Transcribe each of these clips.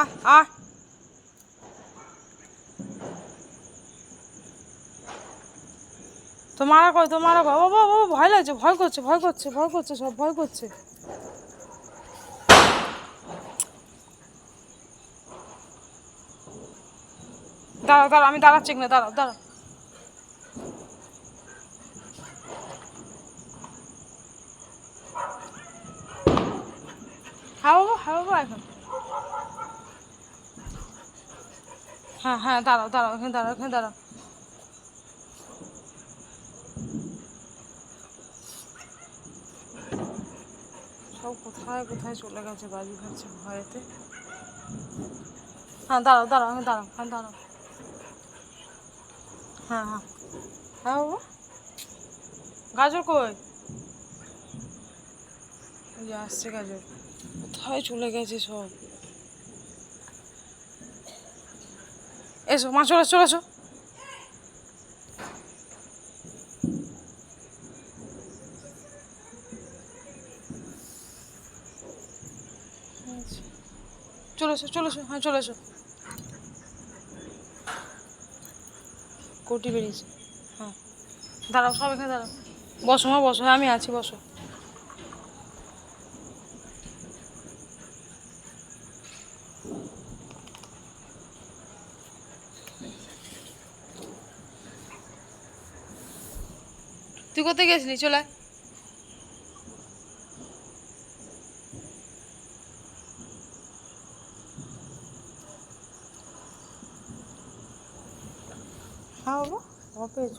আয় আয় তোমারা কই তোমারা কই? ও বাবা ভয় লাগছে, ভয় করছে ভয় করছে ভয় করছে সব, ভয় করছে। দাঁড়াও দাঁড়াও, আমি দাঁড়াচ্ছি না দাঁড়াও দাঁড়াও। হ্যাঁ বাবা বাবা এখন। হ্যাঁ হ্যাঁ দাঁড়াও দাঁড়াও, এখানে দাঁড়াও এখানে দাঁড়াও। সব কোথায় কোথায় চলে গেছে বাজি খাচ্ছে ভয়েতে? হ্যাঁ দাঁড়াও দাঁড়াও, এখানে দাঁড়াও হ্যাঁ দাঁড়াও। হ্যাঁ হ্যাঁ। হ্যাঁ বাবা? গাজর কই? আসছে গাজর। কোথায় চলে গেছে সব? এসো, মা, চলে চলে এসো। চলে এসো চলে এসো হ্যাঁ চলে এসো। কোটি বেরিয়েছে। হ্যাঁ। দাঁড়াও, সব এখানে দাঁড়াও। বসো, মা, বসো হ্যাঁ আমি আছি, বসো। তুই কোথায় গেছিলি? চলে হ্যাঁ বাবা পেয়েছ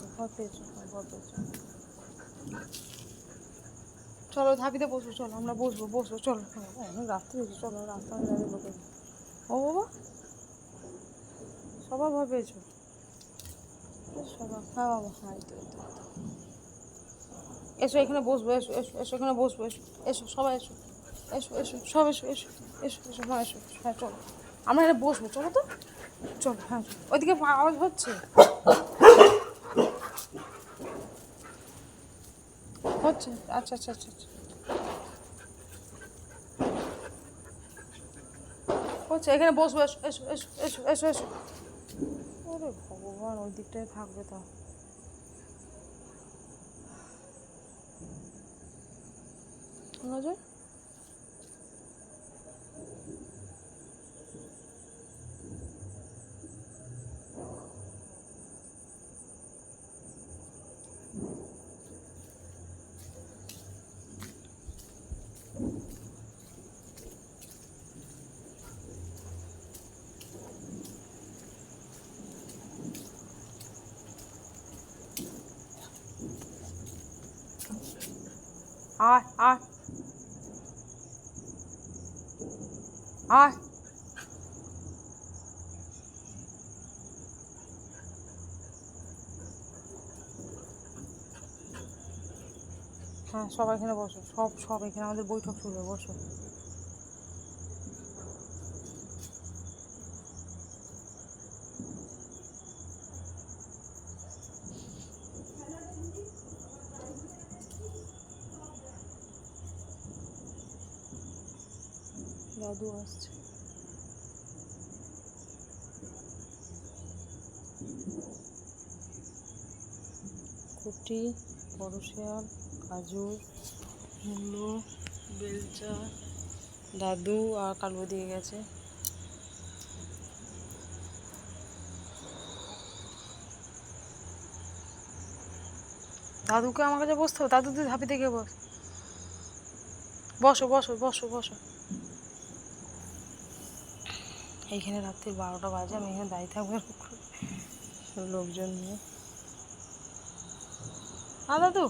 চলো, ধাপিতে বসবো, চলো, আমরা বসবো বসবো, চলো অনেক রাত্রি হয়েছে চলো, রাস্তা দাঁড়িয়ে ও বাবা সবাই ভয় পেয়েছ? সবাই হ্যাঁ বাবা হ্যাঁ। এসো এখানে বসবো এসো এসো এসো এখানে বসবো এসো এসো সবাই এসো এসো এসো সব এসো এসো এসো এসো হ্যাঁ এসো হ্যাঁ চলো আমরা এখানে বসবো চলো তো চলো হ্যাঁ। ওইদিকে আওয়াজ হচ্ছে হচ্ছে আচ্ছা আচ্ছা আচ্ছা আচ্ছা হচ্ছে এখানে বসবো এসো এসো এসো এসো এসো এসো ওরে ভগবান ওই দিকটায় থাকবে তা নজর আয় আয়। আয়। হ্যাঁ সবাই এখানে বসো। সব সব এখানে আমাদের বৈঠক শুরু বসো। দাদু আসছে। কুটি বড় শেয়াল কাজুর মুলো, বেলচা, দাদু আর কালু দিয়ে গেছে। দাদুকে আমার কাছে বসতে হবে। দাদু, তুই ধাপি থেকে বস। বসো বসো বসো বসো। এইখানে রাত্রি বারোটা বাজে আমি এখানে দাঁড়িয়ে থাকব লোকজন নিয়ে। হ্যাঁ দাদু!